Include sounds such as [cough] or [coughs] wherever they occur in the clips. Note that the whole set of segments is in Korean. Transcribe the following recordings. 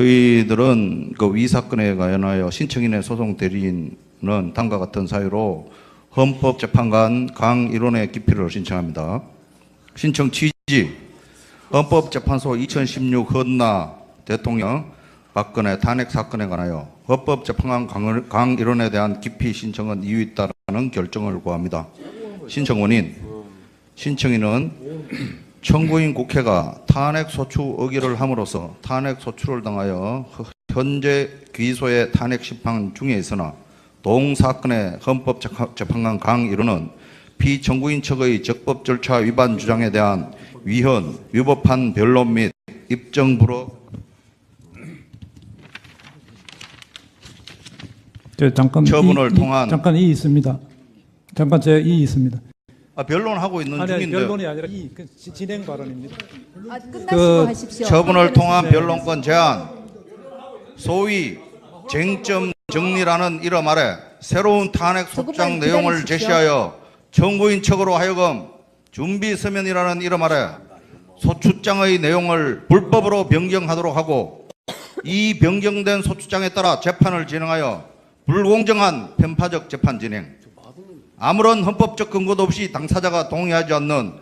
저희들은 그 위 사건에 관하여 신청인의 소송 대리인은 다음과 같은 사유로 헌법재판관 강일원의 기피를 신청합니다. 신청 취지 헌법재판소 2016 헌나 대통령 박근혜 탄핵 사건에 관하여 헌법재판관 강- 강일원에 대한 기피 신청은 이유 있다라는 결정을 구합니다. 신청 원인 신청인은 청구인 국회가 탄핵 소추 의결을 함으로써 탄핵 소추를 당하여 허- 현재 귀소의 탄핵 심판 중에 있으나 동 사건의 헌법재판관 강일호는 피청구인 측의 적법 절차 위반 주장에 대한 위헌, 위법한 변론 및 입증 불허 저 잠깐 처분을 이- 이- 통한- 잠깐 이 있습니다. 잠깐 제 이 있습니다. 아, 변론하고 있는 아니, 중인데 변론이 아니라 이 그, 지- 진행 발언입니다. 아, 끝나시고 그 하십시오. 처분을 통한 네. 변론권 제한, 소위 쟁점 정리라는 이름 아래 새로운 탄핵 조금만 소장 내용을 기다리십시오. 제시하여 청구인 측으로 하여금 준비 서면이라는 이름 아래 소추장의 내용을 불법으로 변경하도록 하고 이 변경된 소추장에 따라 재판을 진행하여 불공정한 편파적 재판 진행, 아무런 헌법적 근거도 없이 당사자가 동의하지 않는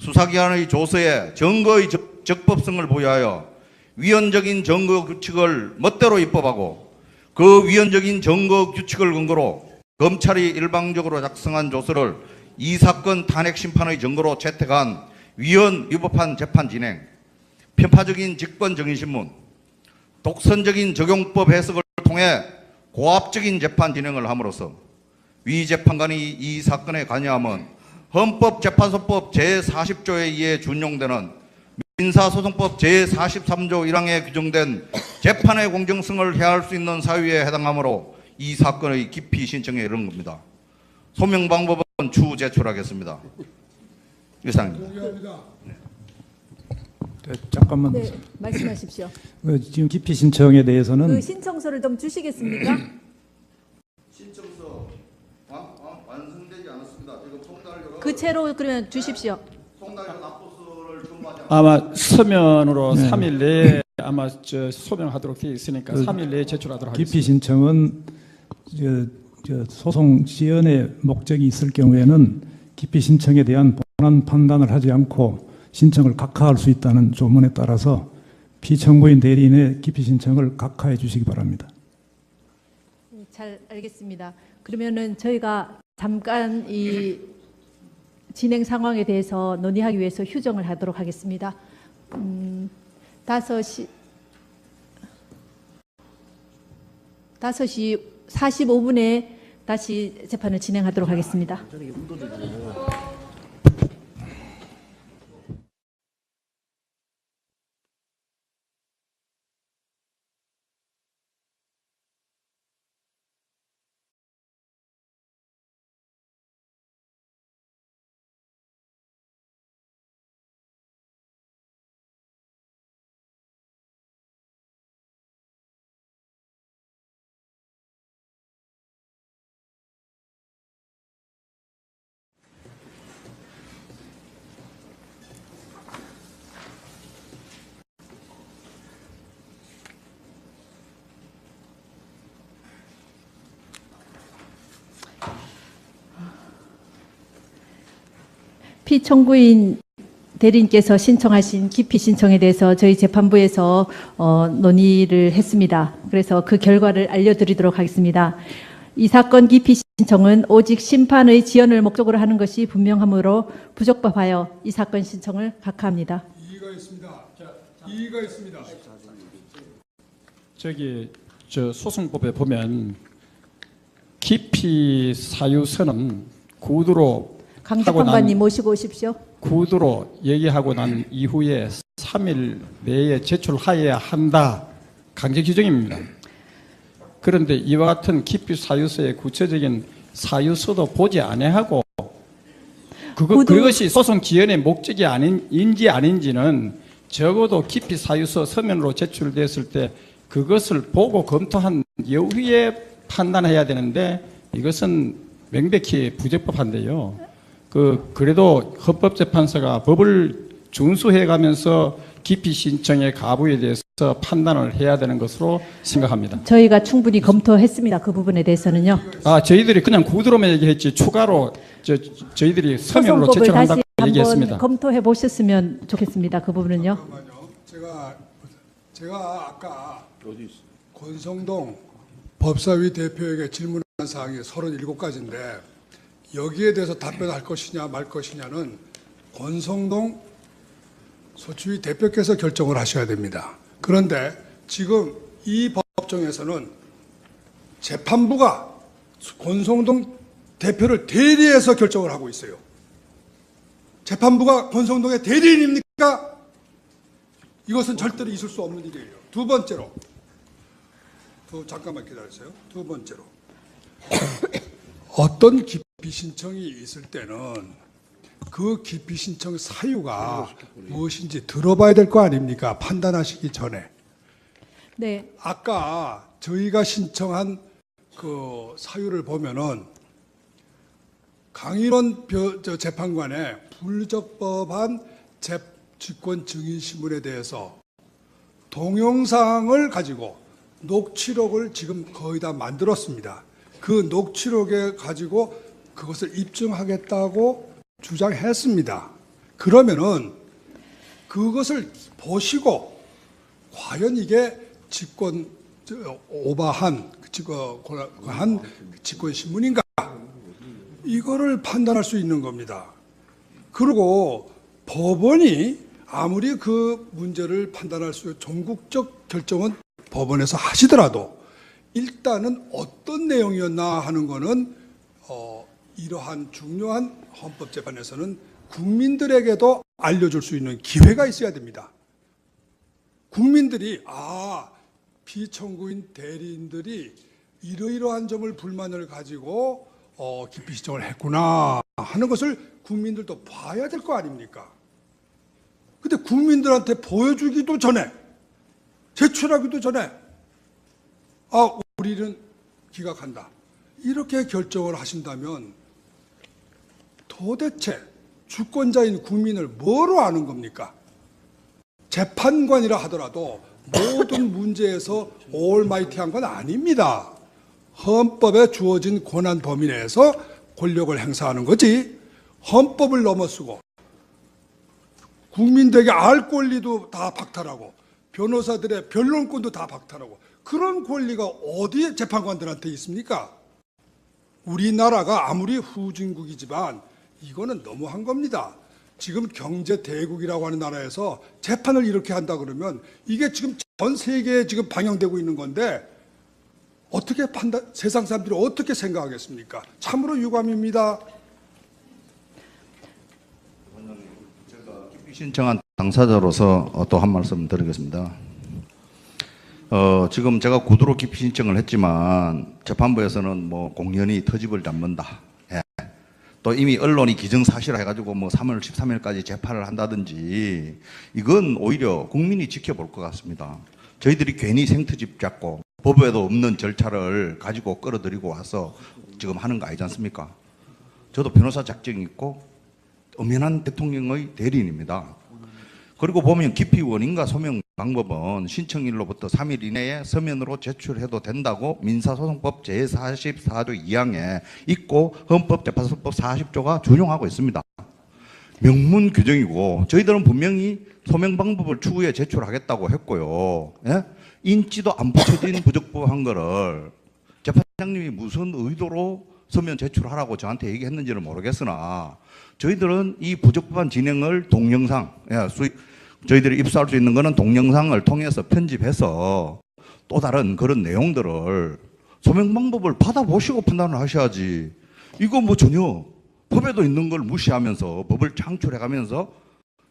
수사기관의 조서에 증거의 적- 적법성을 부여하여 위헌적인 증거 규칙을 멋대로 입법하고 그 위헌적인 증거 규칙을 근거로 검찰이 일방적으로 작성한 조서를 이 사건 탄핵 심판의 증거로 채택한 위헌 위법한 재판 진행, 편파적인 직권 정의신문, 독선적인 적용법 해석을 통해 고압적인 재판 진행을 함으로써 위 재판관이 이 사건에 관여함은 헌법재판소법 제40조에 의해 준용되는 민사소송법 제43조 1항에 규정된 재판의 공정성을 해할 수 있는 사유에 해당하므로 이 사건의 기피 신청에 이른 겁니다. 소명 방법은 추후 제출하겠습니다. 이상입니다. 저 잠깐만 네, 말씀하십시오. 그 지금 기피 신청에 대해서는 그 신청서를 좀 주시겠습니까? [clears throat] 신청서 완성되지 않았습니다. 지금 송달료가 그 채로 그러면 주십시오. 아마 서면으로 네. 3일 내에 아마 저 소명하도록 되어 있으니까 그 3일 내에 제출하도록 하겠습니다. 기피 신청은 저, 저 소송 지연의 목적이 있을 경우에는 기피 신청에 대한 본안 판단을 하지 않고 신청을 각하할 수 있다는 조문에 따라서 피청구인 대리인의 기피 신청을 각하해 주시기 바랍니다. 네, 잘 알겠습니다. 그러면은 저희가 잠깐 이 진행 상황에 대해서 논의하기 위해서 휴정을 하도록 하겠습니다. 음, 5시 5시 45분에 다시 재판을 진행하도록 하겠습니다. 피청구인 대리인께서 신청하신 기피 신청에 대해서 저희 재판부에서 어, 논의를 했습니다. 그래서 그 결과를 알려드리도록 하겠습니다. 이 사건 기피 신청은 오직 심판의 지연을 목적으로 하는 것이 분명하므로 부적법하여 이 사건 신청을 각하합니다. 이의가 있습니다. 이의가 있습니다. 저기 저 소송법에 보면 기피 사유서는 구두로 강 하고 난- 재판관님 모시고 오십시오. 구두로 얘기하고 난 이후에 3일 내에 제출하여야 한다. 강제 규정입니다. 그런데 이와 같은 기피 사유서의 구체적인 사유서도 보지 아니하고 그거, 그것이 소송 지연의 목적이 아닌지 아닌지는 적어도 기피 사유서 서면으로 제출됐을 때 그것을 보고 검토한 이후에 판단해야 되는데 이것은 명백히 부적법한데요. 그 그래도 헌법재판소가 법을 준수해 가면서 기피 신청의 가부에 대해서 판단을 해야 되는 것으로 생각합니다. 저희가 충분히 검토했습니다. 그 부분에 대해서는요. 아 저희들이 그냥 구두로만 얘기했지 추가로 저, 저희들이 서면으로 소송법을 제출한다고 얘기했습니다. 검토해 보셨으면 좋겠습니다. 그 부분은요. 잠깐만요. 제가 제가 아까 권성동 법사위 대표에게 질문한 사항이 37가지인데 여기에 대해서 답변할 것이냐 말 것이냐는 권성동 소추위 대표께서 결정을 하셔야 됩니다. 그런데 지금 이 법정에서는 재판부가 권성동 대표를 대리해서 결정을 하고 있어요. 재판부가 권성동의 대리인입니까? 이것은 절대로 있을 수 없는 일이에요. 두 번째로, 두, 잠깐만 기다리세요. 두 번째로, [coughs] 어떤 기 피 신청이 있을 때는 그 기피 신청 사유가 무엇인지 들어봐야 될 거 아닙니까? 판단하시기 전에. 네. 아까 저희가 신청한 그 사유를 보면은 강일원 재판관의 불적법한 재, 직권 증인 신문에 대해서 동영상을 가지고 녹취록을 지금 거의 다 만들었습니다. 그 녹취록에 가지고 그것을 입증하겠다고 주장했습니다. 그러면은 그것을 보시고 과연 이게 저, 오바한 그 직권 한 직권 신문인가 이거를 판단할 수 있는 겁니다. 그리고 법원이 아무리 그 문제를 판단할 수 전국적 결정은 법원에서 하시더라도 일단은 어떤 내용이었나 하는 거는 어, 이러한 중요한 헌법재판에서는 국민들에게도 알려줄 수 있는 기회가 있어야 됩니다. 국민들이 아 피청구인 대리인들이 이러이러한 점을 불만을 가지고 어, 기피 신청을 했구나 하는 것을 국민들도 봐야 될 거 아닙니까? 근데 국민들한테 보여주기도 전에 제출하기도 전에 아 우리는 기각한다 이렇게 결정을 하신다면 도대체 주권자인 국민을 뭐로 아는 겁니까? 재판관이라 하더라도 모든 문제에서 올마이티한 건 아닙니다. 헌법에 주어진 권한 범위 내에서 권력을 행사하는 거지 헌법을 넘어서고 국민들에게 알 권리도 다 박탈하고 변호사들의 변론권도 다 박탈하고 그런 권리가 어디에 재판관들한테 있습니까? 우리나라가 아무리 후진국이지만 이거는 너무한 겁니다. 지금 경제 대국이라고 하는 나라에서 재판을 이렇게 한다 그러면 이게 지금 전 세계에 지금 방영되고 있는 건데 어떻게 판단 세상 사람들이 어떻게 생각하겠습니까? 참으로 유감입니다. 신청한 당사자로서 어, 또한 말씀 드리겠습니다. 어, 지금 제가 구두로 기피 신청을 했지만 재판부에서는 뭐 공연히 터집을 잡는다. 예. 또 이미 언론이 기정사실 해가지고 뭐 3월 13일까지 재판을 한다든지 이건 오히려 국민이 지켜볼 것 같습니다. 저희들이 괜히 생트집 잡고 법에도 없는 절차를 가지고 끌어들이고 와서 지금 하는 거 아니지 않습니까? 저도 변호사 작정이 있고 엄연한 대통령의 대리인입니다. 그리고 보면 기피 원인과 소명 방법은 신청일로부터 3일 이내에 서면으로 제출해도 된다고 민사소송법 제44조 2항에 있고 헌법재판소법 40조가 준용하고 있습니다. 명문 규정이고 저희들은 분명히 소명 방법을 추후에 제출하겠다고 했고요. 예? 인지도 안 붙여진 [laughs] 부적법한 거를 재판장님이 무슨 의도로 서면 제출하라고 저한테 얘기했는지는 모르겠으나 저희들은 이 부적법한 진행을 동영상, 예, 수입, 저희들이 입수할 수 있는 거는 동영상을 통해서 편집해서 또 다른 그런 내용들을 소명 방법을 받아보시고 판단을 하셔야지. 이거 뭐 전혀 법에도 있는 걸 무시하면서 법을 창출해가면서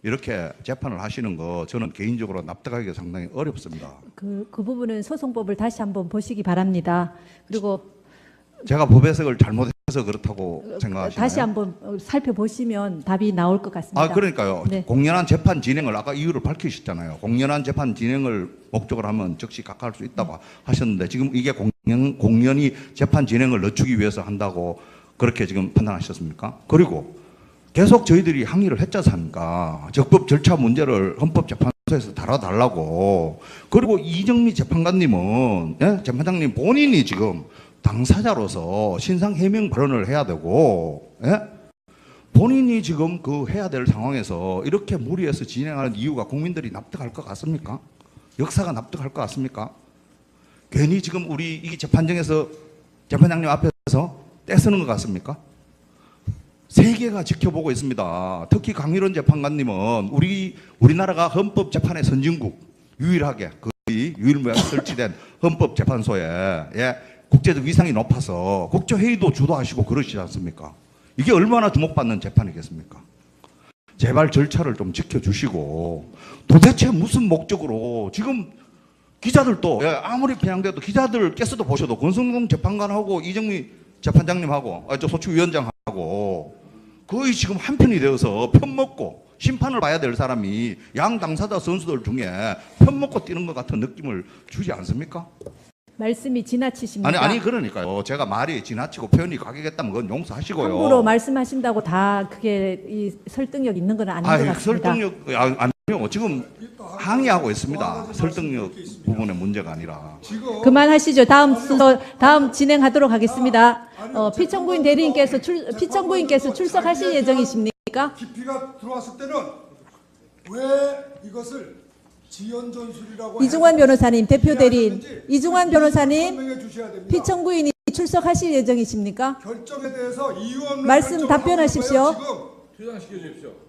이렇게 재판을 하시는 거 저는 개인적으로 납득하기가 상당히 어렵습니다. 그, 그 부분은 소송법을 다시 한번 보시기 바랍니다. 그리고 제가 법 해석을 잘못 해서 그렇다고 생각하시나요? 다시 한번 어, 살펴보시면 답이 나올 것 같습니다. 아 그러니까요. 네. 공연한 재판 진행을 아까 이유를 밝히셨잖아요. 공연한 재판 진행을 목적으로 하면 즉시 각하할 수 있다고 하셨는데 지금 이게 공연 공연이 재판 진행을 늦추기 위해서 한다고 그렇게 지금 판단하셨습니까? 그리고 계속 저희들이 항의를 했지 않습니까? 적법 절차 문제를 헌법재판소에 에서 달아달라고. 그리고 이정미 재판관님은 예? 재판장님 본인이 지금 당사자로서 신상 해명 발언을 해야 되고 예? 본인이 지금 그 해야 될 상황에서 이렇게 무리해서 진행하는 이유가 국민들이 납득할 것 같습니까? 역사가 납득할 것 같습니까? 괜히 지금 우리 이 재판정에서 재판장님 앞에서 떼쓰는 것 같습니까? 세계가 지켜보고 있습니다. 특히 강일원 재판관님은 우리 우리나라가 헌법 재판의 선진국 유일하게 거의 유일무이하게 설치된 헌법 재판소에 예, 국제적 위상이 높아서 국제 회의도 주도하시고 그러시지 않습니까? 이게 얼마나 주목받는 재판이겠습니까? 제발 절차를 좀 지켜주시고 도대체 무슨 목적으로 지금 기자들도 예, 아무리 편향돼도 기자들께서도 보셔도 권성동 재판관하고 이정미 재판장님하고 아, 저 소추위원장하고 거의 지금 한편이 되어서 편 먹고 심판을 봐야 될 사람이 양 당사자 선수들 중에 편 먹고 뛰는 것 같은 느낌을 주지 않습니까? 말씀이 지나치십니다. 아니 아니 그러니까요. 제가 말이 지나치고 표현이 가격했다면 그건 용서하시고요. 함부로 말씀하신다고 다 그게 이 설득력 있는 건 아닌 것 아이, 같습니다. 설득력 아, 아니요. 지금 항의하고 있습니다. 설득력 부분의 문제가 아니라. 그만하시죠. 다음 순서 다음 진행하도록 하겠습니다. 어, 피청구인 대리인께서 출 피청구인께서 출석하실 예정이십니까? 깊이가 들어왔을 때는 왜 이것을 이중환 변호사님 대표 대리인 이중환 변호사님 주셔야 됩니다. 피청구인이 출석하실 예정이십니까? 결정에 대해서 이유 없는 말씀 답변하십시오. 퇴장시켜 주십시오.